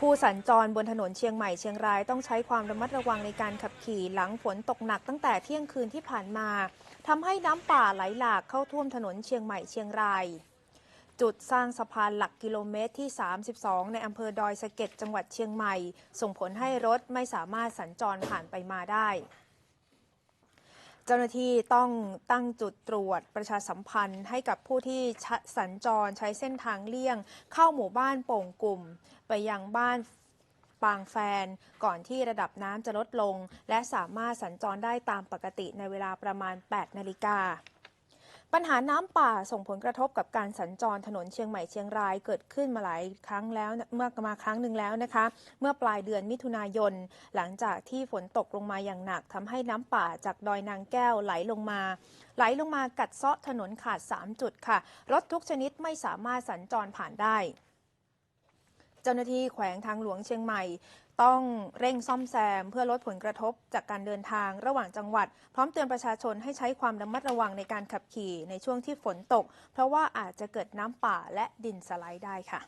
ผู้สัญจรบนถนนเชียงใหม่เชียงรายต้องใช้ความระมัดระวังในการขับขี่หลังฝนตกหนักตั้งแต่เที่ยงคืนที่ผ่านมาทำให้น้ำป่าไหลหลากเข้าท่วมถนนเชียงใหม่เชียงราย จุดสร้างสะพานหลักกิโลเมตรที่ 32 ในอำเภอดอยสะเก็ดจังหวัดเชียงใหม่ ส่งผลให้รถไม่สามารถสัญจรผ่านไปมาได้ จ้าหน้าที่ต้องตั้งจุดตรวจประชาสัมพันธ์ให้กับผู้ที่สัญจรใช้เส้นทางเลี่ยง เข้าหมู่บ้านโป่งกลุ่ม ไปยังบ้านปางแฟน ก่อนที่ระดับน้ำจะลดลง และสามารถสัญจรได้ตามปกติในเวลาประมาณ 8 นาฬิกา ปัญหาน้ำป่าส่งผลกระทบกับการสัญจรถนนเชียงใหม่เชียงรายเกิดขึ้นมาหลายครั้งแล้วเมื่อมาครั้งหนึ่งแล้วนะคะ เมื่อปลายเดือนมิถุนายน หลังจากที่ฝนตกลงมาอย่างหนักทำให้น้ำป่าจากดอยนางแก้วไหลลงมา ไหลลงมากัดเซาะถนนขาด 3 จุดค่ะรถทุกชนิดไม่สามารถสัญจรผ่านได้ เจ้าหน้าที่แขวงทางหลวงเชียงใหม่ ต้องเร่งซ่อมแซม เพื่อลดผลกระทบจากการเดินทางระหว่างจังหวัด พร้อมเตือนประชาชนให้ใช้ความระมัดระวังในการขับขี่ในช่วงที่ฝนตก เพราะว่าอาจจะเกิดน้ำป่าและดินสไลด์ได้ค่ะ